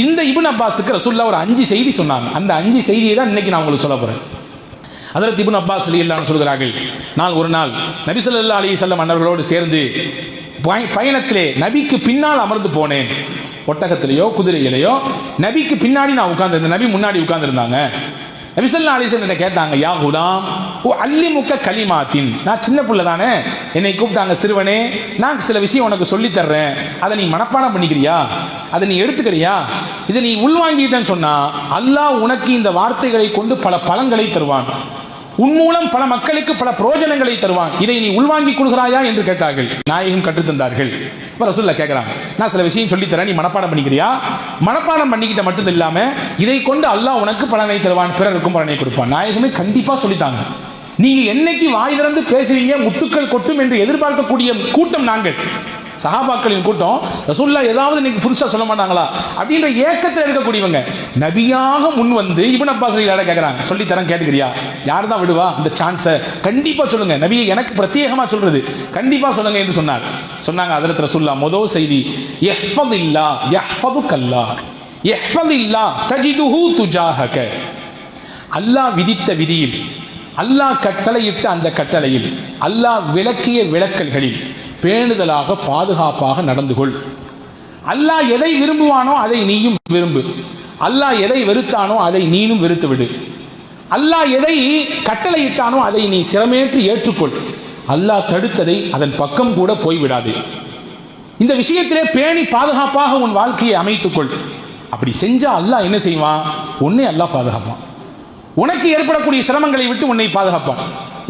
இந்த இபின் அப்பாஸுக்கு ரசூல்லா ஒரு அஞ்சு செய்தி சொன்னாங்க. அந்த அஞ்சு செய்தியை தான் இன்னைக்கு நான் உங்களுக்கு சொல்ல போறேன். அதற்கு இபின் அப்பாஸ் அலியல்லான்னு சொல்கிறார்கள் நான் ஒரு நாள் நபி அலி செல்லம் அன்னர்களோடு சேர்ந்து பயணத்திலே நபிக்கு பின்னால் அமர்ந்து போனேன். ஒட்டகத்திலேயோ குதிரையிலேயோ நபிக்கு பின்னாடி நான் உட்கார்ந்து நபி முன்னாடி உட்கார்ந்துருந்தாங்க. நபி அலிசன் அலைஹி கேட்டாங்க யா குலாம் ஓ அல்லிமுக்க கலிமாத்தின். நான் சின்ன பிள்ளை தானே என்னை கூப்பிட்டாங்க சிறுவனே நான் சில விஷயம் உனக்கு சொல்லித் தர்றேன். அதை நீ மனப்பாடம் பண்ணிக்கிறியா? அதை நீ எடுத்துக்கிறியா? இதை நீ உள்வாங்கிட்டேன்னு சொன்னா அல்லாஹ் உனக்கு இந்த வார்த்தைகளை கொண்டு பல பலன்களை தருவான். உன் மூலம் பல மக்களுக்கு பல பிரயோஜனங்களை தருவான். இதை நீ உள்வாங்கி கொள்கிறாயா என்று கேட்டார்கள். நாயகம் கற்றுத்தந்தார்கள் இப்ப ரசூல்லா கேட்கிறாங்க நான் சில விஷயம் சொல்லித்தரேன் நீ மனப்பாடம் பண்ணிக்கிறியா? மனப்பாடம் பண்ணிக்கிட்ட மட்டும் இல்லாம இதை கொண்டு அல்லாஹ் உனக்கு பலனை தருவான் பிறருக்கும் பலனை கொடுப்பான். நாயகமே கண்டிப்பா சொல்லித்தாங்க நீங்க என்னைக்கு வாய் திறந்து பேசுவீங்க முத்துக்கள் கொட்டும் என்று எதிர்பார்க்கக்கூடிய கூட்டம் நாங்கள். சஹாபாக்களின் கூட்டம் ரசூல்லா ஏதாவது இன்னைக்கு புதுசாக சொல்ல மாட்டாங்களா? அப்படின்ற ஏக்கத்தில் இருக்கக்கூடியவங்க. நபியாக முன் வந்து இப்னு அப்பாஸ் யாரை கேட்குறாங்க சொல்லி தரேன் கேட்டுக்கிறியா? யார் தான் விடுவா இந்த சான்ஸை கண்டிப்பாக சொல்லுங்க. நபியை எனக்கு பிரத்யேகமாக சொல்றது. கண்டிப்பாக சொல்லுங்க என்று சொன்னார். சொன்னாங்க அதில் ரசூல்லா மொதல் செய்தி எஃபது இல்லா எஃபது கல்லா எஃபது இல்லா தஜிதுஹு துஜாஹக. அல்லாஹ் விதித்த விதியில் அல்லாஹ் கட்டளையிட்ட அந்த கட்டளையில் அல்லாஹ் விளக்கிய விளக்கல்களில் பேணுதலாக பாதுகாப்பாக நடந்து கொள். அல்லாஹ் எதை விரும்புவானோ அதை நீயும் விரும்பு. அல்லாஹ் எதை வெறுத்தானோ அதை நீனும் வெறுத்து விடு. அல்லாஹ் எதை கட்டளையிட்டானோ அதை நீ சிரமேற்று ஏற்றுக்கொள். அல்லாஹ் தடுத்ததை அதன் பக்கம் கூட போய்விடாதே. இந்த விஷயத்திலே பேணி பாதுகாப்பாக உன் வாழ்க்கையை அமைத்துக்கொள். அப்படி செஞ்சா அல்லாஹ் என்ன செய்வான்? உன்னை அல்லாஹ் பாதுகாப்பான். உனக்கு ஏற்படக்கூடிய சிரமங்களை விட்டு உன்னை பாதுகாப்பான்.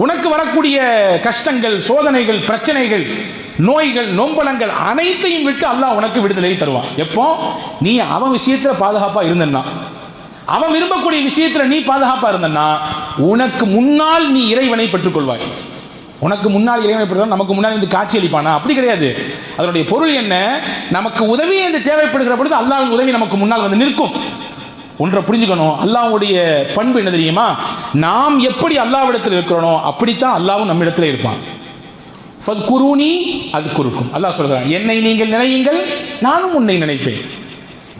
உனக்கு வரக்கூடிய கஷ்டங்கள் சோதனைகள் பிரச்சனைகள் நோய்கள் நொம்பலங்கள் அனைத்தையும் விட்டு அல்லாஹ் உனக்கு விடுதலை தருவான். எப்போ? நீ அவன் விஷயத்தில் பாதுகாப்பாக இருந்தன்னா. அவன் விரும்பக்கூடிய விஷயத்தில் நீ பாதுகாப்பாக இருந்தன்னா உனக்கு முன்னால் நீ இறைவனை பெற்றுக்கொள்வாய். உனக்கு முன்னால் இறைவனை பெற்றால் நமக்கு முன்னால் இந்த காட்சி அளிப்பானா? அப்படி கிடையாது. அதனுடைய பொருள் என்ன? நமக்கு உதவி என்று தேவைப்படுகிற பொழுது அல்லாவின் உதவி நமக்கு முன்னால் வந்து நிற்கும். ஒன்றை புரிஞ்சுக்கணும். அல்லாஹ்வுடைய பண்பு என்ன தெரியுமா? நாம் எப்படி அல்லாவிடத்தில் இருக்கிறோனோ அப்படித்தான் அல்லாஹ்வும் நம்மிடத்தில் இருப்பான். ஃபத்குரூனி அது குறுக்கும். அல்லாஹ் சொல்கிறான் என்னை நீங்கள் நினையுங்கள் நானும் உன்னை நினைப்பேன்.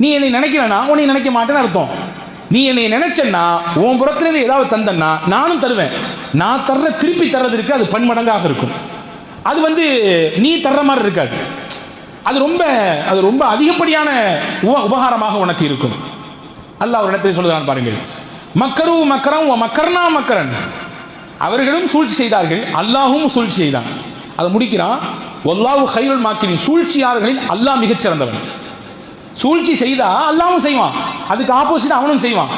நீ என்னை நினைக்கலனா? உன்னை நினைக்க மாட்டேன்னு அர்த்தம். நீ என்னை நினைச்சன்னா உன் புறத்திலிருந்து ஏதாவது தந்தன்னா நானும் தருவேன். நான் தர்ற திருப்பி தர்றதற்கு அது பன்மடங்காக இருக்கும். அது வந்து நீ தர்ற மாதிரி இருக்காது. அது ரொம்ப அது ரொம்ப அதிகப்படியான உப உபகாரமாக உனக்கு இருக்கும். அல்லாஹ் ஒரு இடத்தில் சொல்லுறான் பாருங்கள். மக்கரு மக்கரம் உன் மக்கர்னா மக்கரன். அவர்களும் சூழ்ச்சி செய்தார்கள் அல்லாஹும் சூழ்ச்சி செய்தான். அதை முடிக்கிறான். ஒல்லாவு ஹைருல் மாக்கினி சூழ்ச்சியாளர்களில் அல்லாஹ் மிகச்சிறந்தவன் சூழ்ச்சி செய்தா அல்லாவும் செய்வான். அதுக்கு ஆப்போசிட் அவனும் செய்வான்.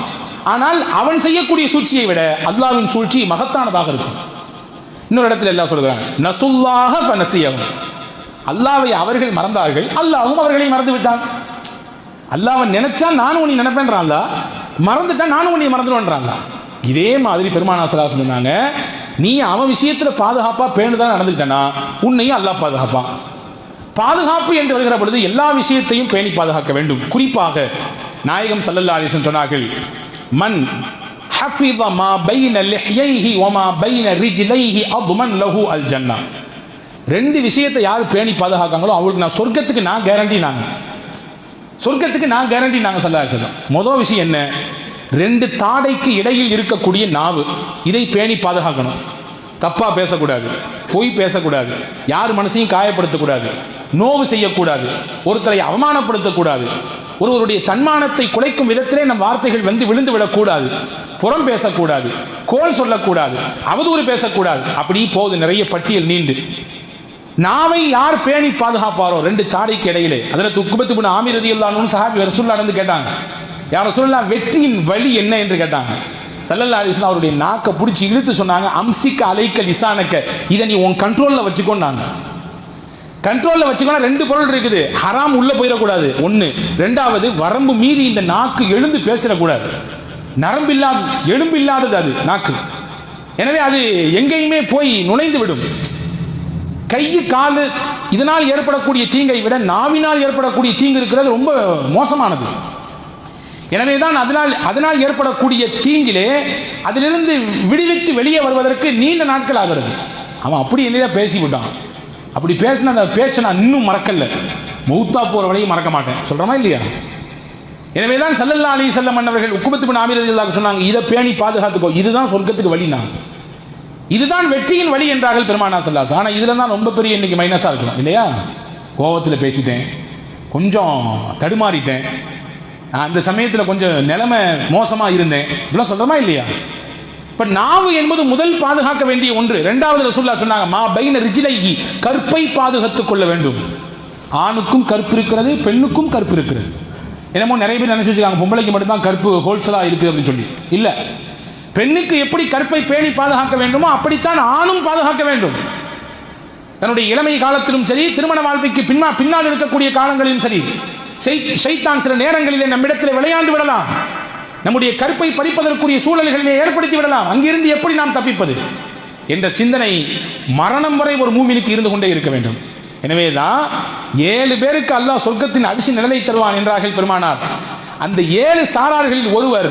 ஆனால் அவன் செய்யக்கூடிய சூழ்ச்சியை விட அல்லாவின் சூழ்ச்சி மகத்தானதாக இருக்கும். இன்னொரு இடத்துல எல்லாம் சொல்கிறான் நசுல்லாக ஃபனசியவன் அல்லாவை அவர்கள் மறந்தார்கள் அல்லாவும் அவர்களை மறந்து விட்டான். அல்லாவன் நினைச்சா நானும் உன்னை நினைப்பேன்றான்ல? மறந்துட்டா நானும் உன்னை மறந்துடுவேன்றான்ல? இதே மாதிரி பெருமானா சலா சொன்னாங்க நீ அவன் விஷயத்துல பாதுகாப்பா பேணுதான் நடந்துக்கிட்டனா உன்னையும் அல்லாஹ் பாதுகாப்பான் பாதுகாப்பு என்று வருகிற பொழுது எல்லா விஷயத்தையும் பேணி பாதுகாக்க வேண்டும் குறிப்பாக நாயகம் சல்லல்லா அலிசன் சொன்னார்கள் மன் حفظ ما بين لحييه وما بين رجليه اضمن له الجنه ரெண்டு விஷயத்தை யார் பேணி பாதுகாக்காங்களோ அவங்களுக்கு நான் சொர்க்கத்துக்கு நான் கேரண்டி நாங்க சொர்க்கத்துக்கு நான் கேரண்டி நாங்க சொல்ல சொல்றோம் முதல் விஷயம் என்ன ரெண்டு தாடைக்கு இடையில் இருக்கக்கூடிய நாவு. இதை பேணி பாதுகாக்கணும். தப்பா பேசக்கூடாது. பொய் பேசக்கூடாது. யார் மனசையும் காயப்படுத்தக்கூடாது. நோவு செய்யக்கூடாது. ஒருத்தரை அவமானப்படுத்தக்கூடாது. ஒருவருடைய தன்மானத்தை குலைக்கும் விதத்திலே நம் வார்த்தைகள் வந்து விழுந்து விடக்கூடாது. புறம் பேசக்கூடாது. கோல் சொல்லக்கூடாது. அவதூறு பேசக்கூடாது. அப்படி போகுது. நிறைய பட்டியல் நீண்டு. நாவை யார் பேணி பாதுகாப்பாரோ? ரெண்டு தாடைக்கு இடையிலே. அதில் துக்குபத்து பின் ஆமிரதி இல்லான்னு சஹாபி ரசூல்லா நடந்து கேட்டாங்க. யார் சொல்லலாம் வெற்றியின் வழி என்ன என்று கேட்டாங்க. சல்லல்லா அலிஸ்லாம் அவருடைய நாக்கை பிடிச்சி இழுத்து சொன்னாங்க அம்சிக்க அலைக்க லிசானக்க இதை நீ உன் கண்ட்ரோலில் வச்சுக்கோன்னாங்க கண்ட்ரோலில் வச்சுக்கோனா ரெண்டு பொருள் இருக்குது. ஹராம் உள்ளே போயிடக்கூடாது. ஒன்று ரெண்டாவது வரம்பு மீறி இந்த நாக்கு எழுந்து பேசிடக்கூடாது நரம்பு இல்லாத எலும்பு இல்லாதது அது நாக்கு. எனவே அது எங்கேயுமே போய் நுழைந்து விடும். கை காலு இதனால் ஏற்படக்கூடிய தீங்கை விட நாவினால் ஏற்படக்கூடிய தீங்கு இருக்கிறது ரொம்ப மோசமானது. எனவே தான் அதனால் அதனால் ஏற்படக்கூடிய தீங்கிலே அதிலிருந்து விடுவித்து வெளியே வருவதற்கு நீண்ட நாட்கள் ஆகிறது. அவன் அப்படி என்னதான் பேசிவிட்டான். அப்படி பேசின அந்த பேச்சை நான் இன்னும் மறக்கல. மௌத்தா போகிற வரையும் மறக்க மாட்டேன். சொல்கிறோமா இல்லையா? எனவே தான் சல்லல்லா அலி செல்லம் மன்னவர்கள் பின் ஆமிரதில்லாக சொன்னாங்க இதை பேணி பாதுகாத்துக்கோ. இதுதான் சொர்க்கத்துக்கு வழி நான் இதுதான் வெற்றியின் வழி என்றார்கள் பெருமானா சல்லாஸ் ஆனால் இதில் தான் ரொம்ப பெரிய இன்னைக்கு மைனஸாக இருக்கும். இல்லையா? கோபத்தில் பேசிட்டேன். கொஞ்சம் தடுமாறிட்டேன். அந்த சமயத்தில் கொஞ்சம் நிலைமை மோசமாக இருந்தேன். இப்படிலாம் சொல்கிறோமா இல்லையா? இப்போ நாவு என்பது முதல் பாதுகாக்க வேண்டிய ஒன்று. ரெண்டாவது ரசூல்லா சொன்னாங்க மா பைன ரிஜிலைகி கற்பை பாதுகாத்துக் கொள்ள வேண்டும். ஆணுக்கும் கற்பு இருக்கிறது பெண்ணுக்கும் கற்பு இருக்கிறது. என்னமோ நிறைய பேர் நினைச்சு வச்சுக்காங்க பொம்பளைக்கு மட்டும்தான் கற்பு ஹோல்சேலாக இருக்குது அப்படின்னு சொல்லி. இல்லை. பெண்ணுக்கு எப்படி கற்பை பேணி பாதுகாக்க வேண்டுமோ அப்படித்தான் ஆணும் பாதுகாக்க வேண்டும். தன்னுடைய இளமை காலத்திலும் சரி திருமண வாழ்க்கைக்கு பின்னா பின்னால் இருக்கக்கூடிய காலங்களிலும் சரி. சைத்தான் சில நேரங்களிலே நம்மிடத்தில் விளையாண்டு விடலாம். நம்முடைய கற்பை பறிப்பதற்குரிய சூழல்களிலே ஏற்படுத்தி விடலாம். அங்கிருந்து எப்படி நாம் தப்பிப்பது? என்ற சிந்தனை மரணம் வரை ஒரு மூமினுக்கு இருந்து கொண்டே இருக்க வேண்டும். எனவே தான் ஏழு பேருக்கு அல்லாஹ் சொர்க்கத்தின் அரிசி நிழலை தருவான் என்றார்கள் பெருமானார். அந்த ஏழு சாரார்களில் ஒருவர்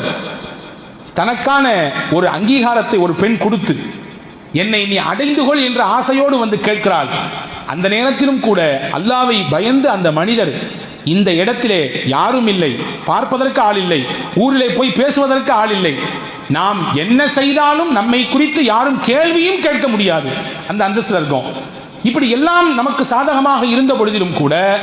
தனக்கான ஒரு அங்கீகாரத்தை ஒரு பெண் கொடுத்து என்னை நீ அடைந்து கொள் என்ற ஆசையோடு வந்து கேட்கிறாள். அந்த நேரத்திலும் கூட அல்லாவை பயந்து அந்த மனிதர் இந்த இடத்திலே யாரும் இல்லை. பார்ப்பதற்கு ஆள் இல்லை. ஊரிலே போய் பேசுவதற்கு ஆள் இல்லை. நாம் என்ன செய்தாலும் நம்மை குறித்து யாரும் கேள்வியும் கேட்க முடியாது. அந்த அந்தஸ்தில் இருக்கோம் இப்படி எல்லாம் நமக்கு சாதகமாக இருந்த பொழுதிலும் கூட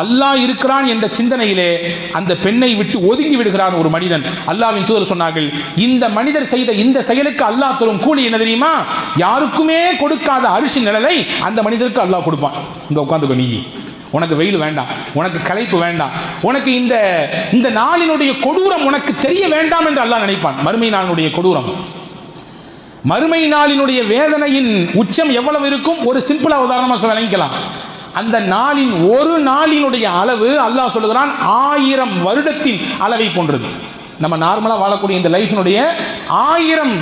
அல்லாஹ் இருக்கிறான் என்ற சிந்தனையிலே அந்த பெண்ணை விட்டு ஒதுங்கி விடுகிறான் ஒரு மனிதன். அல்லாவின் தூதர் சொன்னார்கள் இந்த மனிதர் செய்த இந்த செயலுக்கு அல்லாஹ் தரும் கூலி என்ன தெரியுமா? யாருக்குமே கொடுக்காத அரிசி நிழலை அந்த மனிதருக்கு அல்லாஹ் கொடுப்பான். இங்க உட்காந்துக்கோ நீ. உனக்கு வெயில் வேண்டாம் உனக்கு களைப்பு வேண்டாம் உனக்கு இந்த இந்த நாளினுடைய கொடூரம் உனக்கு தெரிய வேண்டாம் என்று அல்லாஹ் நினைப்பான். மறுமை நாளினுடைய கொடூரம். மறுமை நாளினுடைய வேதனையின் உச்சம் எவ்வளவு இருக்கும்? ஒரு சிம்பிளா உதாரணமா சொல்ல விளங்கிக்கலாம் அந்த நாளின் ஒரு நாளினுடைய அளவு அல்லாஹ் சொல்லுகிறான் ஆயிரம் வருடத்தின் அளவை போன்றது நம்ம நார்மலாக வாழக்கூடிய இந்த லைஃபினுடைய ஆயிரம்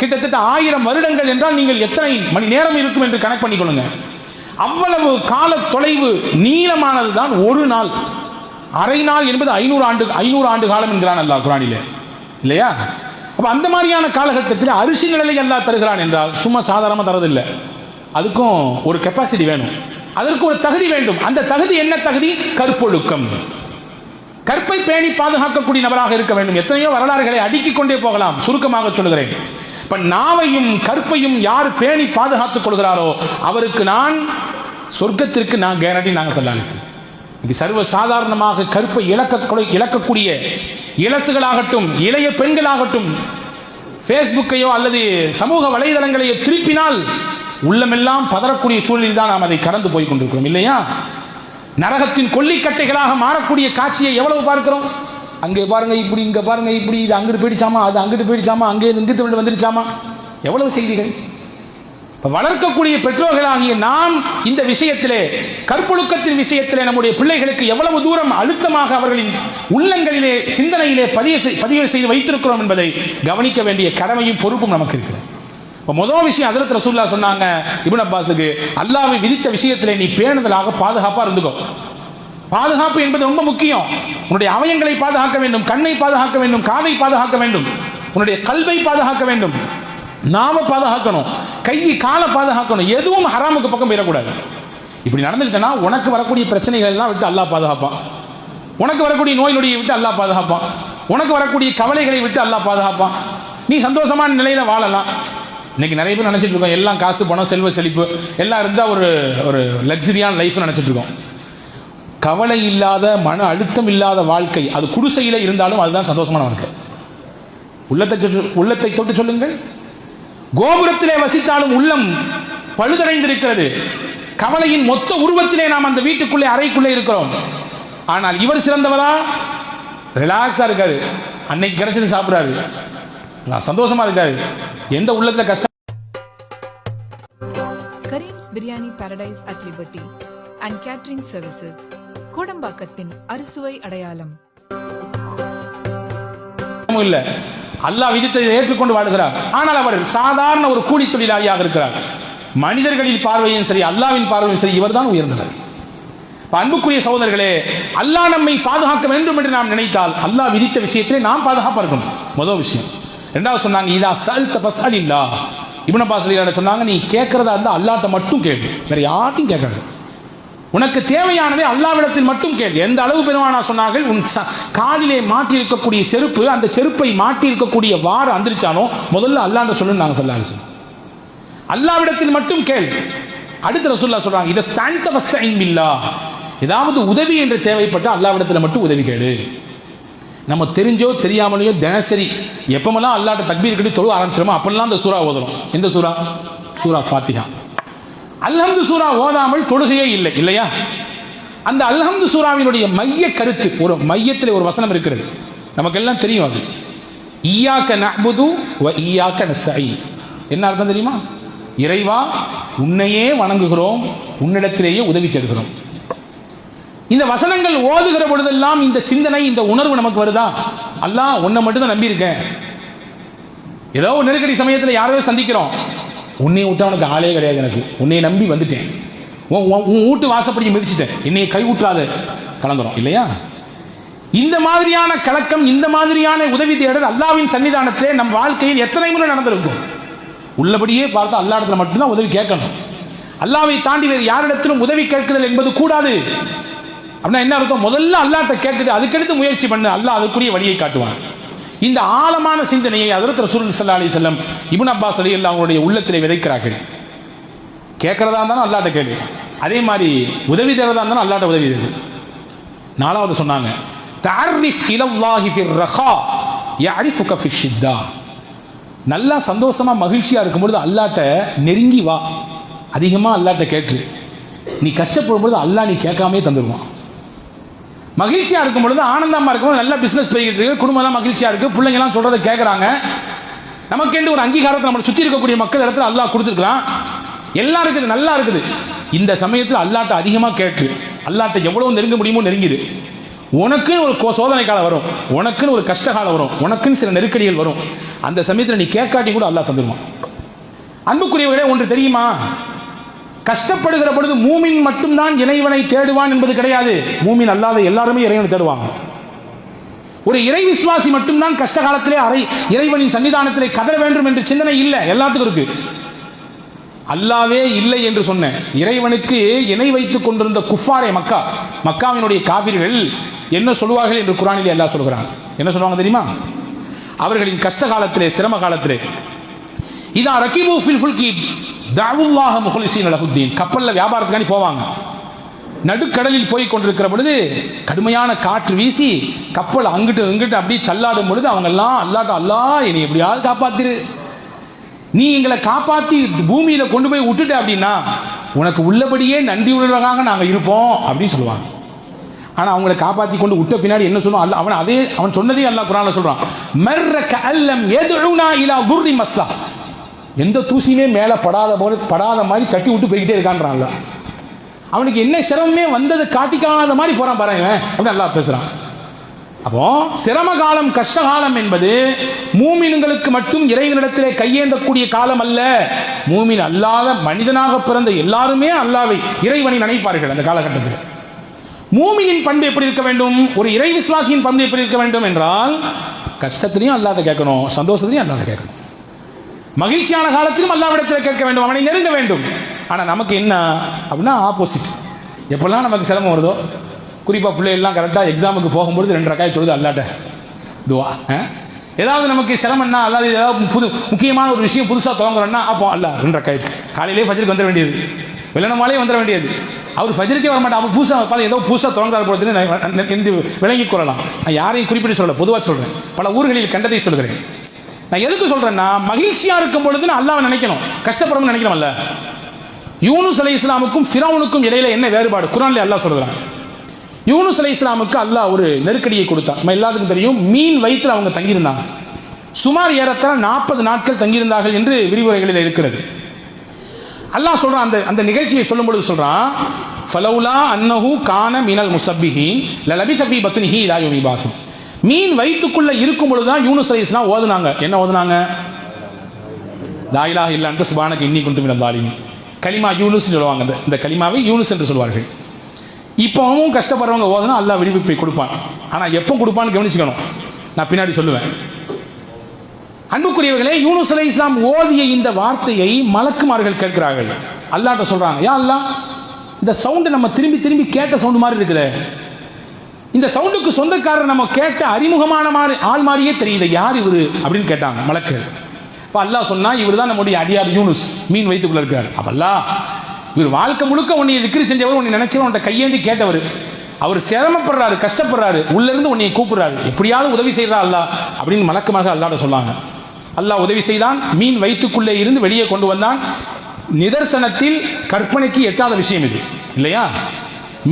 கிட்டத்தட்ட ஆயிரம் வருடங்கள் என்றால் நீங்கள் எத்தனை மணி நேரம் இருக்கும் என்று கணக்கு பண்ணிக்கொள்ளுங்க. அவ்வளவு கால தொலைவு நீளமானது தான் ஒரு நாள். அரை நாள் என்பது ஐநூறு ஆண்டு ஐநூறு ஆண்டு காலம் என்கிறான் அல்லாஹ் குரானிலே. இல்லையா? அப்போ அந்த மாதிரியான காலகட்டத்தில் அரிசி நிழலை எல்லாம் தருகிறான் என்றால் சும்மா சாதாரணமாக தரதில்லை அதுக்கும் ஒரு கெப்பாசிட்டி வேணும். அதற்கு ஒரு தகுதி வேண்டும். அந்த தகுதி என்ன தகுதி? கற்பொழுக்கம். கற்பை பேணி பாதுகாக்கக்கூடிய நபராக இருக்க வேண்டும். எத்தனையோ வரலாறுகளை அடுக்கிக் கொண்டே போகலாம். சுருக்கமாக சொல்கிறேன் இப்ப நாவையும் கற்பையும் யார் பேணி பாதுகாத்துக் கொள்கிறாரோ அவருக்கு நான் சொர்க்கத்திற்கு நான் கேரண்டி நாங்கள் சொல்லாலிசி இது சர்வ சாதாரணமாக கருப்பை இழக்க இழக்கக்கூடிய இலசுகளாகட்டும் இளைய பெண்களாகட்டும் ஃபேஸ்புக்கையோ அல்லது சமூக வலைதளங்களையோ திருப்பினால் உள்ளமெல்லாம் பதறக்கூடிய சூழலில் தான் நாம் அதை கடந்து போய் கொண்டிருக்கிறோம் இல்லையா? நரகத்தின் கொல்லிக்கட்டைகளாக மாறக்கூடிய காட்சியை எவ்வளவு பார்க்கிறோம்? அங்கே பாருங்க இப்படி இங்கே பாருங்க இப்படி இது அங்கிட்டு போயிடுச்சாமா அது அங்கிட்டு போயிடுச்சாமா அங்கே இங்கிட்டு வந்து வந்துருச்சாமா? எவ்வளவு செய்திகள்? வளர்க்கக்கூடிய பெற்றோர்களாகிய நாம் இந்த விஷயத்திலே கற்பொழுக்கத்தின் விஷயத்திலே நம்முடைய பிள்ளைகளுக்கு எவ்வளவு தூரம் அழுத்தமாக அவர்களின் உள்ளங்களிலே சிந்தனையிலே பதிவு செய்- பதிவு செய்து வைத்திருக்கிறோம் என்பதை கவனிக்க வேண்டிய கடமையும் பொறுப்பும் நமக்கு இருக்குது. இப்போ முதல் விஷயம் ஹஜரத் ரசூல்லா சொன்னாங்க இப்னு அப்பாஸுக்கு அல்லாவை விதித்த விஷயத்திலே நீ பேணுதலாக பாதுகாப்பாக இருந்துக்கோ. பாதுகாப்பு என்பது ரொம்ப முக்கியம். உன்னுடைய அவயங்களை பாதுகாக்க வேண்டும் கண்ணை பாதுகாக்க வேண்டும் காதை பாதுகாக்க வேண்டும். உன்னுடைய கல்வை பாதுகாக்க வேண்டும். நாம பாதுகாக்கணும். கை காலை பாதுகாக்கணும். எதுவும் ஹராமுக்கு பக்கம் போயிடக்கூடாது. இப்படி நடந்துக்கிட்டனா உனக்கு வரக்கூடிய பிரச்சனைகள் எல்லாம் விட்டு அல்லாஹ் பாதுகாப்பான். உனக்கு வரக்கூடிய நோய் நொடியை விட்டு அல்லாஹ் பாதுகாப்பான். உனக்கு வரக்கூடிய கவலைகளை விட்டு அல்லாஹ் பாதுகாப்பான். நீ சந்தோஷமான நிலையில வாழலாம். இன்னைக்கு நிறைய பேர் நினைச்சிட்டு இருக்கோம் எல்லாம் காசு பணம் செல்வ செழிப்பு எல்லாம் இருந்தால் ஒரு ஒரு லக்ஸரியான லைஃப் நினைச்சிட்டு இருக்கோம். கவலை இல்லாத மன அழுத்தம் இல்லாத வாழ்க்கை அது குடிசையில் இருந்தாலும் அதுதான் சந்தோஷமான வாழ்க்கை உள்ளத்தை உள்ளத்தை தொட்டு சொல்லுங்கள். கோபுரத்திலே வசித்தாலும் உள்ளம் பழுதடைந்திருக்கிறது. கவலையின் மொத்த உருவத்திலே நாம் அந்த வீட்டுக்குள்ளே அறைக்குள்ளே இருக்கிறோம். ஆனால் இவர் சிறந்தவரா? ரிலாக்ஸா இருக்காரு. அன்னைக்கு கிடைச்சது சாப்பிடுறாரு. நான் சந்தோஷமா இருக்காரு. எந்த உள்ளத்துல கஷ்டம்? Karim's biryani paradise at Liberty and catering services கோடம்பாக்கத்தின் அறுசுவை அடையாளம். இல்லை. அல்லாஹ் விதித்ததை ஏற்றுக்கொண்டு வாழ்கிறார். ஆனால் அவர் சாதாரண ஒரு கூலி தொழிலாளியாக இருக்கிறார். மனிதர்களின் பார்வையும் சரி அல்லாவின் பார்வையும் சரி இவர்தான் உயர்ந்தவர். அன்புக்குரிய சகோதரர்களே அல்லாஹ் நம்மை பாதுகாக்க வேண்டும் என்று நாம் நினைத்தால் அல்லாஹ் விதித்த விஷயத்திலே நாம் பாதுகாப்பாக இருக்கணும். முதல் விஷயம். ரெண்டாவது சொன்னாங்க இதா சல் தபஸ் இல்லா இப்னு அப்பாஸ் சொன்னாங்க நீ கேட்கறதா இருந்தால் அல்லாட்ட மட்டும் கேளு. வேற யார்ட்டையும் கேட்காது. உனக்கு தேவையானதை அல்லாவிடத்தில் மட்டும் கேள். எந்த அளவு பெருமானா சொன்னார்கள் உன் ச- காலிலே மாட்டியிருக்கக்கூடிய செருப்பு அந்த செருப்பை மாட்டியிருக்கக்கூடிய வாரம் அந்திரிச்சானோ? முதல்ல அல்லாண்ட சொல்லு நாங்கள் சொல்லாரு அல்லாவிடத்தில் மட்டும் கேள். அடுத்த ரசூல்லா சொல்றாங்க இதை ஸ்தாந்த வஸ்தைன் பில்லா ஏதாவது உதவி என்று தேவைப்பட்ட அல்லாவிடத்தில் மட்டும் உதவி கேளு. நம்ம தெரிஞ்சோ தெரியாமலையோ தினசரி எப்பமெல்லாம் அல்லாட்ட தக்பீர் கட்டி தொழுவ ஆரம்பிச்சிருமோ அப்பெல்லாம் அந்த சூறா ஓதுறோம் எந்த சூறா? சூறா ஃபாத்திகா அல்ஹம்து சூரா ஓதாமல் தொழுகையே இல்லை இல்லையா? அந்த அல்ஹம்து சூராவினுடைய மைய கருத்து ஒரு மையத்தில் ஒரு வசனம் இருக்கிறது. நமக்கெல்லாம் தெரியும் அது. ஈயாக்க நஅ்புது வ ஈயாக்க நஸ்தாயி என்ன அர்த்தம் தெரியுமா? இறைவா உன்னையே வணங்குகிறோம் உன்னிடத்திலேயே உதவி தேடுகிறோம். இந்த வசனங்கள் ஓதுகிற பொழுதெல்லாம் இந்த சிந்தனை இந்த உணர்வு நமக்கு வருதா? அல்லாஹ் உன்னை மட்டும் தான் நம்பியிருக்கேன். ஏதோ ஒரு நெருக்கடி சமயத்தில் யாரையோ சந்திக்கிறோம். உன்னை விட்டவனுக்கு ஆளே கிடையாது எனக்கு. உன்னை நம்பி வந்துட்டேன். உன் உன் உன் வீட்டு வாசப்படி மிதிச்சிட்டேன். என்னையை கை விட்டுறாத கலந்துரும். இல்லையா? இந்த மாதிரியான கலக்கம் இந்த மாதிரியான உதவி தேடல் அல்லாவின் சன்னிதானத்திலே நம் வாழ்க்கையில் எத்தனை முறை நடந்திருக்கும்? உள்ளபடியே பார்த்தா அல்லா இடத்துல மட்டும்தான் உதவி கேட்கணும். அல்லாவை தாண்டி வேறு யாரிடத்திலும் உதவி கேட்குதல் என்பது கூடாது. அப்படின்னா என்ன இருக்கும் முதல்ல அல்லாட்ட கேட்டுட்டு அதுக்கடுத்து முயற்சி பண்ணு. அல்லாஹ் அதுக்குரிய வழியை காட்டுவான். இந்த ஆழமான சிந்தனையை அதரத் ரசூல் சல்லா அலி செல்லம் இபுன் அப்பாஸ் அலி அவங்களுடைய உள்ளத்திலே விதைக்கிறார்கள். கேட்கறதா இருந்தாலும் அல்லாட்ட கேளு. அதே மாதிரி உதவி தேடுறதா இருந்தாலும் அல்லாட்ட உதவி தேவை நாலாவது சொன்னாங்க தாரிஃப் இலல்லாஹி ஃபிர் ரஹா யஅரிஃபுக ஃபிஷ் ஷித்தா. நல்லா சந்தோஷமா மகிழ்ச்சியா இருக்கும்பொழுது அல்லாட்ட நெருங்கி வா. அதிகமா அல்லாட்ட கேட்டு நீ கஷ்டப்படும் பொழுது அல்லாஹ் நீ கேட்காமே தந்துடுவான் மகிழ்ச்சியா இருக்கும் பொழுது ஆனந்தமா இருக்கும்போது நல்ல பிசினஸ் போய்கிட்டு இருக்கு குடும்பம் எல்லாம் மகிழ்ச்சியா இருக்கு பிள்ளைங்க எல்லாம் சொல்றதை கேட்கறாங்க நமக்கென்று ஒரு அங்கீகாரத்தை நம்மளை சுற்றி இருக்கக்கூடிய மக்கள் இடத்துல அல்லாஹ் கொடுத்துருக்கலாம் எல்லாம் இருக்குது நல்லா இருக்குது. இந்த சமயத்தில் அல்லாட்ட அதிகமாக கேட்டு அல்லாட்ட எவ்வளவு நெருங்க முடியுமோ நெருங்கிது உனக்குன்னு ஒரு கோ- சோதனை காலம் வரும். உனக்குன்னு ஒரு கஷ்ட காலம் வரும். உனக்குன்னு சில நெருக்கடிகள் வரும். அந்த சமயத்தில் நீ கேட்காட்டி கூட அல்லா தந்துடுவான் அன்புக்குரியவர்களே ஒன்று தெரியுமா? கஷ்டப்படுகிற பொழுது மூமின் மட்டும்தான் இறைவனை தேடுவான் என்பது கிடையாது. மூமின் அல்லாத எல்லாருமே இறைவனை தேடுவாங்க. ஒரு இறை விசுவாசி மட்டும்தான் கஷ்ட காலத்திலே அறை இறைவனின் சன்னிதானத்திலே கதற வேண்டும் என்று சிந்தனை இல்லை. எல்லாத்துக்கும் இருக்கு. அல்லாவே இல்லை என்று சொன்ன இறைவனுக்கு இணை வைத்துக் கொண்டிருந்த குஃபாரே மக்கா மக்காவினுடைய காவிர்கள் என்ன சொல்லுவார்கள் என்று குரானிலே எல்லாம் சொல்கிறாங்க என்ன சொல்லுவாங்க தெரியுமா? அவர்களின் கஷ்ட காலத்திலே சிரம காலத்திலே இதான் ரக்கிபு ஃபில் கீட் தஅவுல்லாஹ முகலிசீன் அலகுத்தீன் கப்பலில் வியாபாரத்துக்காண்டி போவாங்க. நடுக்கடலில் போய் கொண்டிருக்கிற பொழுது கடுமையான காற்று வீசி கப்பல் அங்கிட்டு இங்கிட்டு அப்படி தள்ளாடும் பொழுது அவங்க எல்லாம் அல்லாட்ட அல்லாஹ் என்னை எப்படியாவது காப்பாத்திரு. நீ எங்களை காப்பாத்தி பூமியில கொண்டு போய் விட்டுட்ட அப்படின்னா உனக்கு உள்ளபடியே நன்றி உள்ளவராக நாங்கள் இருப்போம் அப்படின்னு சொல்லுவாங்க. ஆனா அவங்களை காப்பாத்தி கொண்டு விட்ட பின்னாடி என்ன சொல்லுவான்? அல்ல அவன் அதே அவன் சொன்னதே அல்லா குரான சொல்றான். மர்ர கல்லம் எதுனா இலா குர்ரி மஸ்ஸா. எந்த தூசியுமே மேலே படாத போல படாத மாதிரி தட்டி விட்டு போய்கிட்டே இருக்கான்றான்ல. அவனுக்கு என்ன சிரமமே வந்தது காட்டிக்காத மாதிரி போகிறான் பாருங்க அப்படின்னு நல்லா பேசுகிறான் அப்போ சிரம காலம் கஷ்ட காலம் என்பது மூமின்களுக்கு மட்டும் இறைவனிடத்திலே கையேந்தக்கூடிய காலம் அல்ல. மூமின் அல்லாத மனிதனாக பிறந்த எல்லாருமே அல்லாவை இறைவனை நினைப்பார்கள் அந்த காலகட்டத்தில். மூமியின் பண்பு எப்படி இருக்க வேண்டும்? ஒரு இறை விசுவாசியின் பண்பு எப்படி இருக்க வேண்டும் என்றால் கஷ்டத்திலையும் அல்லாத கேட்கணும் சந்தோஷத்திலையும் அல்லாத கேட்கணும். மகிழ்ச்சியான காலத்திலும் அல்லாவிடத்தில் கேட்க வேண்டும் அவனை நெருங்க வேண்டும். ஆனால் நமக்கு என்ன அப்படின்னா ஆப்போசிட் எப்பெல்லாம் நமக்கு சிரமம் வருதோ குறிப்பாக பிள்ளைகள்லாம் கரெக்டாக எக்ஸாமுக்கு போகும்பொழுது ரெண்டு ரக்காய் தொழுது அல்லாட்ட. துவா ஆ? ஏதாவது நமக்கு சிரமம்னா அல்லாது ஏதாவது புது முக்கியமான ஒரு விஷயம் புதுசாக துவங்குறோம்னா அப்போ அல்ல ரெண்டு ரக்காய் காலையிலே ஃபஜருக்கு வந்துட வேண்டியது. வெள்ளனமாலே வந்துட வேண்டியது. அவர் ஃபஜருக்கே வர மாட்டேன் அப்போ புதுசாக பார்த்து ஏதோ புதுசாக துவங்குறாரு பொழுதுன்னு என்று விளங்கிக் கொள்ளலாம். நான் யாரையும் குறிப்பிட்டு சொல்ல பொதுவாக சொல்கிறேன் பல ஊர்களில் கண்டதை சொல்கிறேன் நான் எதுக்கு சொல்றேன்னா மகிழ்ச்சியா இருக்கும் பொழுது அல்லாவை நினைக்கணும். கஷ்டப்படணும்னு நினைக்கணும்ல. யூனுஸ் அலை இஸ்லாமுக்கும் ஃபிரௌனுக்கும் இடையில என்ன வேறுபாடு? குரான்ல அல்லாஹ் சொல்றான். யூனுஸ் அலை இஸ்லாமுக்கு அல்லாஹ் ஒரு நெருக்கடியை கொடுத்தான். நம்ம எல்லாத்துக்கும் தெரியும் மீன் வயிற்றில் அவங்க தங்கியிருந்தாங்க. சுமார் ஏறத்தாழ நாற்பது நாட்கள் தங்கியிருந்தார்கள் என்று விரிவுரைகளில் இருக்கிறது. அல்லாஹ் சொல்றான் அந்த அந்த நிகழ்ச்சியை சொல்லும் பொழுது சொல்றான் ஃபலௌலா அன்னஹு கான மினல் முசப்பிஹீன் லலபி ஃபீ பத்னிஹி இலா யௌமி மீன் வயிற்றுக்குள்ள இருக்கும் பொழுது தான் யூனுஸ் அலைஹிஸ்ஸலாம் ஓதுனாங்க. என்ன ஓதுனாங்க? தாயிலாக இல்லைன்ட்டு சுபானக்கு இன்னி குந்து மினல் களிமா யூனுஸ் சொல்லுவாங்க. இந்த இந்த கலிமாவை யூனுஸ் என்று சொல்வார்கள். இப்போவும் கஷ்டப்படுறவங்க ஓதுனா அல்லா விடுவிப்பை கொடுப்பான். ஆனால் எப்போ கொடுப்பான்னு கவனிச்சுக்கணும். நான் பின்னாடி சொல்லுவேன். அன்புக்குரியவர்களே யூனுஸ் அலை இஸ்லாம் ஓதிய இந்த வார்த்தையை மலக்குமார்கள் கேட்கிறார்கள். அல்லாட்ட சொல்றாங்க யா அல்லாஹ் இந்த சவுண்டு நம்ம திரும்பி திரும்பி கேட்ட சவுண்டு மாதிரி இருக்குதே. இந்த சவுண்டுக்கு சொந்தக்காரர் நம்ம கேட்ட அறிமுகமான ஆள் மாதிரியே தெரியுது. யார் இவரு அப்படின்னு கேட்டாங்க மலக்கள் இப்போ அல்லாஹ் சொன்னா இவர் தான் நம்முடைய அடியார் யூனுஸ் மீன் வைத்துக்குள்ள இருக்கார். அப்பல்லா இவர் வாழ்க்கை முழுக்க உன்னை விக்கிரி செஞ்சவர் உன்னை நினைச்சவர் உன்னை கையேந்தி கேட்டவர். அவர் சிரமப்படுறாரு கஷ்டப்படுறாரு உள்ளேருந்து உன்னை கூப்பிடுறாரு. எப்படியாவது உதவி செய்கிறா அல்லா அப்படின்னு மலக்கமாக அல்லாட சொன்னாங்க. அல்லாஹ் உதவி செய்தான் மீன் வயிற்றுக்குள்ளே இருந்து வெளியே கொண்டு வந்தான். நிதர்சனத்தில் கற்பனைக்கு எட்டாத விஷயம் இது. இல்லையா?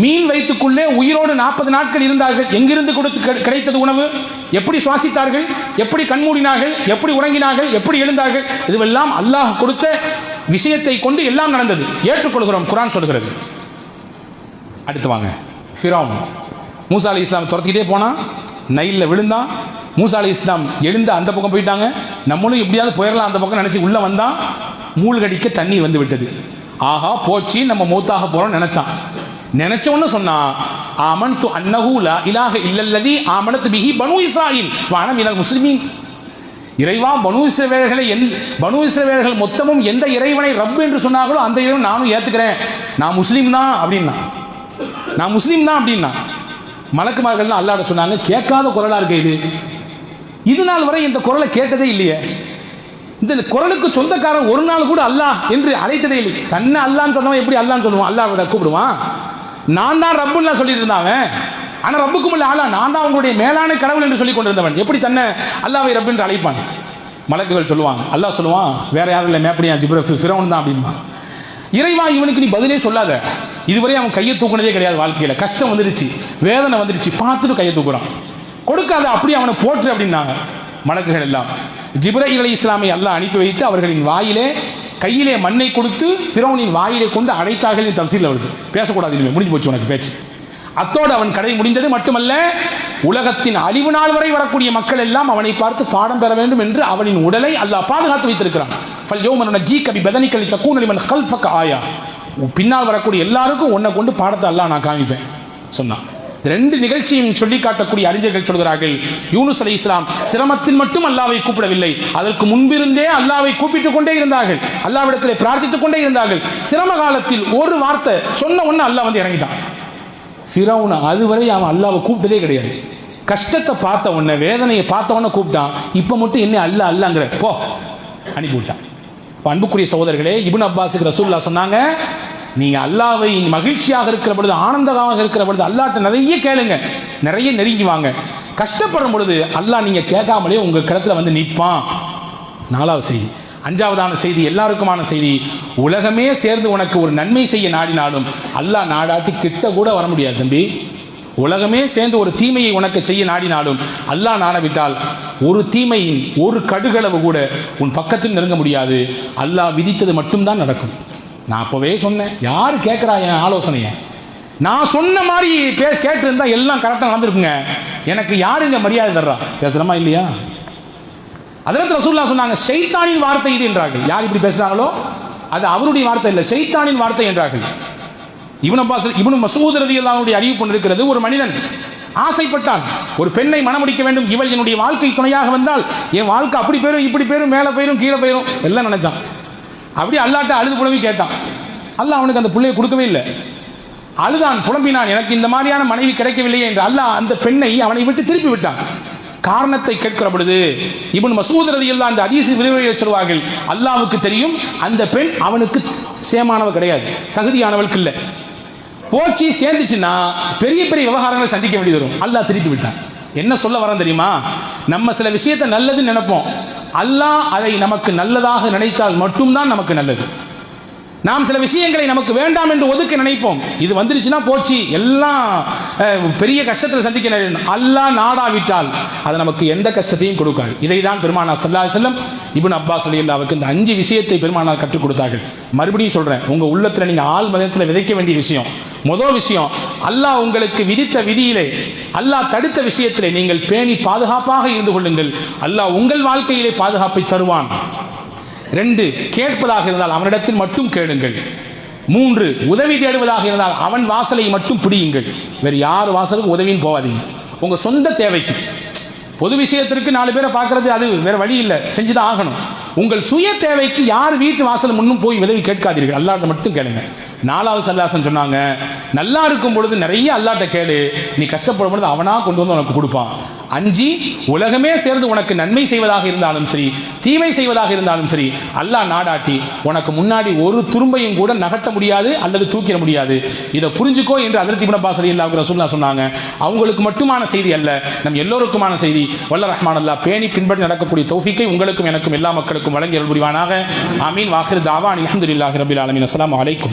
மீன் வயிற்றுக்குள்ளே உயிரோடு நாற்பது நாட்கள் இருந்தார்கள். எங்கிருந்து கொடுத்து கிடைத்தது உணவு? எப்படி சுவாசித்தார்கள்? எப்படி கண்மூடினார்கள்? எப்படி உறங்கினார்கள்? எப்படி எழுந்தார்கள்? இதுவெல்லாம் அல்லாஹ் கொடுத்த விஷயத்தை கொண்டு எல்லாம் நடந்தது. ஏற்றுக்கொள்கிறோம். குரான் சொல்கிறது. அடுத்து வாங்க. ஃபிரௌன். மூசா அலி இஸ்லாம் துரத்திக்கிட்டே போனான் நைலில் விழுந்தான் மூசா அலி இஸ்லாம் எழுந்து அந்த பக்கம் போயிட்டாங்க. நம்மளும் எப்படியாவது போயிடலாம் அந்த பக்கம் நினச்சி உள்ளே வந்தான் மூழ்கடிக்க தண்ணீர் வந்து விட்டது. ஆஹா போச்சு நம்ம மூத்தாக போகிறோம்னு நினச்சான். நினைச்ச ஒன்று சொன்னா ஆமன் து அன்னஹு இலாக இல்லல்லதி ஆமனத்து பிஹி பனு இஸ்ராயில் வானம் இலக முஸ்லிமீன். இறைவா பனு இஸ்ரவேலர்களை என் பனு இஸ்ரவேலர்கள் மொத்தமும் எந்த இறைவனை ரப் என்று சொன்னார்களோ அந்த இறைவன் நானும் ஏத்துக்கிறேன். நான் முஸ்லீம் தான் அப்படின்னா. நான் முஸ்லீம் தான் அப்படின்னா. மலக்குமார்கள்லாம் அல்லாட சொன்னாங்க கேட்காத குரலா இருக்கு இது. இது நாள் வரை இந்த குரலை கேட்டதே இல்லையே. இந்த குரலுக்கு சொந்தக்காரன் ஒரு நாள் கூட அல்லாஹ் என்று அழைத்ததே இல்லை தன்னை அல்லான்னு சொன்னவன் எப்படி அல்லான்னு சொல்லுவான்? அல்லாஹ் விட கூப்பிடுவான். நான் தான் ரப்புன்னு சொல்லிட்டு இருந்தான் அவன். ரப்புக்கும் இல்லை ஆளா நான் தான் அவங்களுடைய மேலான கடவுள் என்று சொல்லி கொண்டிருந்தவன். எப்படி தன்னை அல்லாவை ரப்பு என்று அழைப்பான்? மலக்குகள் சொல்லுவாங்க அல்லாஹ் சொல்லுவான் வேற யாரும் இல்லை மேப்படியா ஜிப்ர ஃபிரௌன் தான் அப்படின்பா இறைவா இவனுக்கு நீ பதிலே சொல்லாத. இதுவரை அவன் கையை தூக்குனதே கிடையாது வாழ்க்கையில். கஷ்டம் வந்துருச்சு வேதனை வந்துருச்சு பார்த்துட்டு கையை தூக்குறான். கொடுக்காத அப்படி அவனை போற்று அப்படின்னாங்க மலக்குகள் எல்லாம். ஜிப்ரஹீல் அலி இஸ்லாமை அல்லாஹ் அனுப்பி வைத்து அவர்களின் வாயிலே கையிலே மண்ணை கொடுத்து ஃபிரௌனின் வாயிலை கொண்டு அடைத்தார்கள் என்று தப்சீல் வருது பேசக்கூடாது இனிமேல் முடிஞ்சு போச்சு உனக்கு பேச்சு. அத்தோடு அவன் கடை முடிந்தது மட்டுமல்ல உலகத்தின் அழிவு நாள் வரை வரக்கூடிய மக்கள் எல்லாம் அவனை பார்த்து பாடம் பெற வேண்டும் என்று அவனின் உடலை அல்லாஹ் பாதுகாத்து வைத்திருக்கிறான். ஜி கபி பதனிக்கலி தக்கூன் கல்ஃபக் ஆயா. பின்னால் வரக்கூடிய எல்லாருக்கும் உன்னை கொண்டு பாடத்தை அல்லா நான் காமிப்பேன் சொன்னான். ரெண்டு நிகழ்ச்சியும் சொல்லி காட்டக்கூடிய அறிஞர்கள் சொல்கிறார்கள். யூனுஸ் அலி இஸ்லாம் சிரமத்தில் மட்டும் அல்லாவை கூப்பிடவில்லை. அதற்கு முன்பிருந்தே அல்லாவை கூப்பிட்டுக் கொண்டே இருந்தார்கள். அல்லாவிடத்தில் பிரார்த்தித்துக் கொண்டே இருந்தார்கள். சிரம காலத்தில் ஒரு வார்த்தை சொன்ன உடனே அல்லாஹ் வந்து இறங்கிட்டான். ஃபிரௌன் அதுவரை அவன் அல்லாவை கூப்பிட்டதே கிடையாது. கஷ்டத்தை பார்த்த உடனே வேதனையை பார்த்த உடனே கூப்பிட்டான். இப்போ மட்டும் என்ன அல்ல அல்லங்கிற போ அனுப்பி விட்டான். அன்புக்குரிய சகோதரர்களே இபுன் அப்பாஸுக்கு ரசூல்லா சொன்னாங்க நீங்க அல்லாவை மகிழ்ச்சியாக இருக்கிற பொழுது ஆனந்தமாக இருக்கிற பொழுது அல்லாட்ட நிறைய கேளுங்க. நிறைய நெருங்கி வாங்க. கஷ்டப்படும் பொழுது அல்லாஹ் நீங்க கேட்காமலே உங்க கிடத்துல வந்து நிற்பான் நாலாவது செய்தி. அஞ்சாவதான செய்தி எல்லாருக்குமான செய்தி. உலகமே சேர்ந்து உனக்கு ஒரு நன்மை செய்ய நாடினாலும் அல்லாஹ் நாடாட்டி கிட்ட கூட வர முடியாது தம்பி. உலகமே சேர்ந்து ஒரு தீமையை உனக்கு செய்ய நாடினாலும் அல்லாஹ் நாடவிட்டால் ஒரு தீமையின் ஒரு கடுகளவு கூட உன் பக்கத்தில் நெருங்க முடியாது. அல்லாஹ் விதித்தது மட்டும்தான் நடக்கும். நான் அப்போவே சொன்னேன். யார் கேட்குறா என் ஆலோசனையை? நான் சொன்ன மாதிரி பே கேட்டிருந்தா எல்லாம் கரெக்டாக நடந்திருக்குங்க. எனக்கு யார் இந்த மரியாதை தர்றா? பேசுகிறோமா இல்லையா? அதற்கு ரசூல்லா சொன்னாங்க சைத்தானின் வார்த்தை இது என்றார்கள். யார் இப்படி பேசுகிறாங்களோ அது அவருடைய வார்த்தை இல்லை சைத்தானின் வார்த்தை என்றார்கள். இவனும் அப்பாஸ் இவனு மசூத் ரதி அல்லாவுடைய அறிவு இருக்கிறது ஒரு மனிதன் ஆசைப்பட்டான். ஒரு பெண்ணை மணமுடிக்க வேண்டும். இவள் என்னுடைய வாழ்க்கை துணையாக வந்தால் என் வாழ்க்கை அப்படி போயிடும் இப்படி போயிடும் மேலே போயிடும் கீழே போயிடும் எல்லாம் நினைச்சான். அப்படி அல்லாட்ட அழுது புலம்பி கேட்டான். அல்லாஹ் அவனுக்கு அந்த பிள்ளையை கொடுக்கவே இல்லை. அழுதான் புலம்பினான் எனக்கு இந்த மாதிரியான மனைவி கிடைக்கவில்லையே என்று அல்லாஹ் அந்த பெண்ணை அவனை விட்டு திருப்பி விட்டான். காரணத்தை கேட்கிற பொழுது இவன் மசூத் அந்த அதிசி விரிவுரையில் சொல்வார்கள் அல்லாவுக்கு தெரியும் அந்த பெண் அவனுக்கு சேமானவ கிடையாது தகுதியானவளுக்கு இல்லை. போச்சு சேர்ந்துச்சுன்னா பெரிய பெரிய விவகாரங்களை சந்திக்க வேண்டியது வரும். அல்லாஹ் திருப்பி விட்டான். என்ன சொல்ல வரேன் தெரியுமா? நம்ம சில விஷயத்தை நல்லதுன்னு நினைப்போம். அல்லாஹ் அதை நமக்கு நல்லதாக நினைத்தால் மட்டும்தான் நமக்கு நல்லது. நாம் சில விஷயங்களை நமக்கு வேண்டாம் என்று ஒதுக்க நினைப்போம். இது வந்துருச்சுன்னா போச்சு. எல்லாம் பெரிய கஷ்டத்தில் சந்திக்க அல்லாஹ் நாடாவிட்டால் அது நமக்கு எந்த கஷ்டத்தையும் கொடுக்காது. இதை தான் பெருமானார் சல்லா செல்லம் இபின் அப்பாஸ் அலி அல்லாவுக்கு இந்த அஞ்சு விஷயத்தை பெருமானார் கற்றுக் கொடுத்தார்கள். மறுபடியும் சொல்கிறேன் உங்கள் உள்ளத்தில் நீங்கள் ஆள் மதத்தில் விதைக்க வேண்டிய விஷயம். முதல் விஷயம் அல்லாஹ் உங்களுக்கு விதித்த விதியிலே அல்லாஹ் தடுத்த விஷயத்திலே நீங்கள் பேணி பாதுகாப்பாக இருந்து கொள்ளுங்கள். அல்லாஹ் உங்கள் வாழ்க்கையிலே பாதுகாப்பை தருவான். ரெண்டு கேட்பதாக இருந்தால் அவனிடத்தில் மட்டும் கேளுங்கள். மூன்று உதவி தேடுவதாக இருந்தால் அவன் வாசலை மட்டும் பிடியுங்கள். வேறு யார் வாசலுக்கும் உதவின்னு போகாதீங்க. உங்கள் சொந்த தேவைக்கு. பொது விஷயத்திற்கு நாலு பேரை பார்க்கறது அது வேற வழி இல்லை. செஞ்சுதான் ஆகணும். உங்கள் சுய தேவைக்கு யார் வீட்டு வாசல் முன்னும் போய் உதவி கேட்காதீர்கள். அல்லாட்ட மட்டும் கேளுங்க. நாலாவது சல்லாசன் சொன்னாங்க நல்லா இருக்கும் பொழுது நிறைய அல்லாட்ட கேளு. நீ கஷ்டப்படும் பொழுது அவனா கொண்டு வந்து உனக்கு கொடுப்பான். அஞ்சி உலகமே சேர்ந்து உனக்கு நன்மை செய்வதாக இருந்தாலும் சரி தீமை செய்வதாக இருந்தாலும் சரி அல்லாஹ் நாடாட்டி. உனக்கு முன்னாடி ஒரு துரும்பையும் கூட நகட்ட முடியாது அல்லது தூக்கிட முடியாது. இதை புரிஞ்சுக்கோ என்று அதிர்த்தி இப்னு அப்பாஸ் ரலியல்லாஹு ரசூல்லா சொன்னாங்க. அவங்களுக்கு மட்டுமான செய்தி அல்ல நம் எல்லோருக்குமான செய்தி. வல்ல ரஹ்மான் அல்லா பேணி பின்பற்றி நடக்கக்கூடிய தௌஃபிக்கை உங்களுக்கும் எனக்கும் எல்லா மக்களுக்கும் வழங்கி அருள் புரிவானாக. ஆமீன். வாஹிர் தாவா அல்ஹம்துலில்லாஹி ரபில் ஆலமீன். அஸ்லாம் அலைக்கும்.